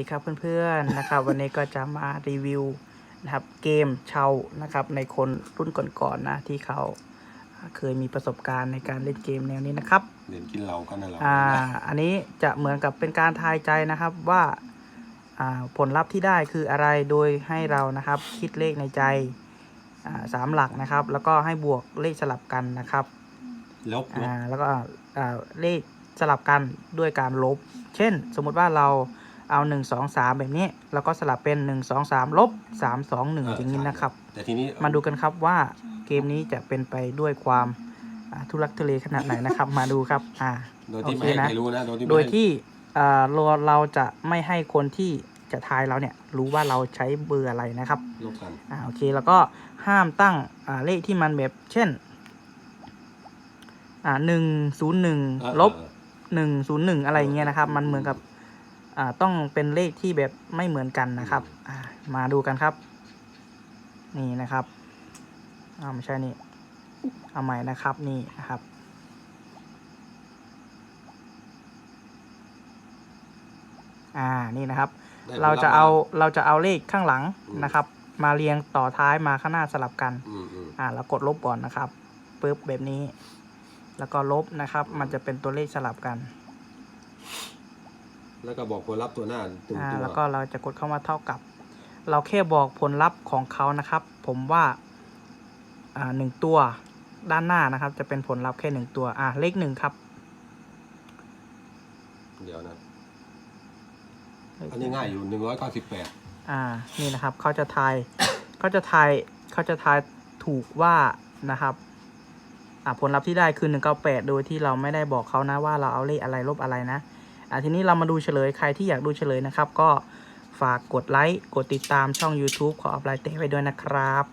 สวัสดีครับเพื่อนๆนะครับ วันนี้ก็จะมารีวิวนะครับเกมเชานะครับ ในคนรุ่นก่อนๆนะที่เขาเคยมีประสบการณ์ในการเล่นเกมแนวนี้นะครับเด่นกินเหล้ากันนั่นแหละอ่าอันนี้จะเหมือนกับเป็นการทายใจนะครับว่าอ่าผลลัพธ์ที่ได้คืออะไรโดยให้เรานะครับ คิดเลขในใจอ่าสามหลักนะครับ แล้วก็ให้บวกเลขสลับกันนะครับลบลอ่าบแล้วก็อ่าเลขสลับกันด้วยการลบ เช่น สมมุติว่าเรา เอา 1 2 3 แบบนี้ แล้วก็สลับเป็น 1 2 3 ลบ 3 2 1 อย่างนี้นะครับ แต่ทีนี้มาดูกันครับว่าเกมนี้จะเป็นไปด้วยความอ่าทุลักทุเลขนาดไหนนะครับ มาดูครับอ่าโดยที่โอไม่เคให้นะใครรู้นะโดยที่โดยไม่ให้ที่อ่าเราเราจะไม่ให้คนที่จะทายเราเนี่ยรู้ว่าเราใช้เบอร์อะไรนะครับลบกันอ่าโอเคแล้วก็ห้ามตั้งอ่าเลขที่มันแบบเช่นอ่าหนึ่งศูนย์หนึ่งอ่าลบหนึ่งศูนย์หนึ่งอะไรอย่างเงี้ยนะครับ มันเหมือนกับอ่า ต้องเป็นเลขที่แบบไม่เหมือนกันนะครับอ่ามาดูกันครับ นี่นะครับอ่าไม่ใช่นี่เอาใหม่นะครับนี่นะครับอ่านี่นะครับได้เราจะผลลัพธ์เอามเราจะเอาเลขข้างหลังอืมนะครับ มาเรียงต่อท้ายมาข้างหน้าสลับกันอืมอืมอ่าแล้วกดลบก่อนนะครับปึ๊บแบบนี้ แล้วก็ลบนะครับ มันจะเป็นตัวเลขสลับกัน แล้วก็บอกผลลัพธ์ตัวหน้าตึงอ่าตัวแล้วก็เราจะกดเข้ามาเท่ากับ เราแค่บอกผลลัพธ์ของเขานะครับ ผมว่าอ่าหนึ่งตัวด้านหน้านะครับ จะเป็นผลลัพธ์แค่หนึ่งตัว อ่าเลขหนึ่งครับ เดี๋ยวนะ อันนี้ง่ายอยู่หนึ่งร้อยเก้าสิบแปดอ่า นี่นะครับ เขาจะทาย เขาจะทาย เขาจะทายถูกว่านะครับ อ่าผลลัพธ์ที่ได้คือ198โดยที่เราไม่ได้บอกเขานะว่าเราเอาเลขอะไรลบอะไรนะ อะทีนี้เรามาดูเฉลยใครที่อยากดูเฉลยนะครับ ก็ฝากกดไลค์กดติดตามช่อง YouTube ขออัปไลน์เต้ไว้ด้วยนะครับ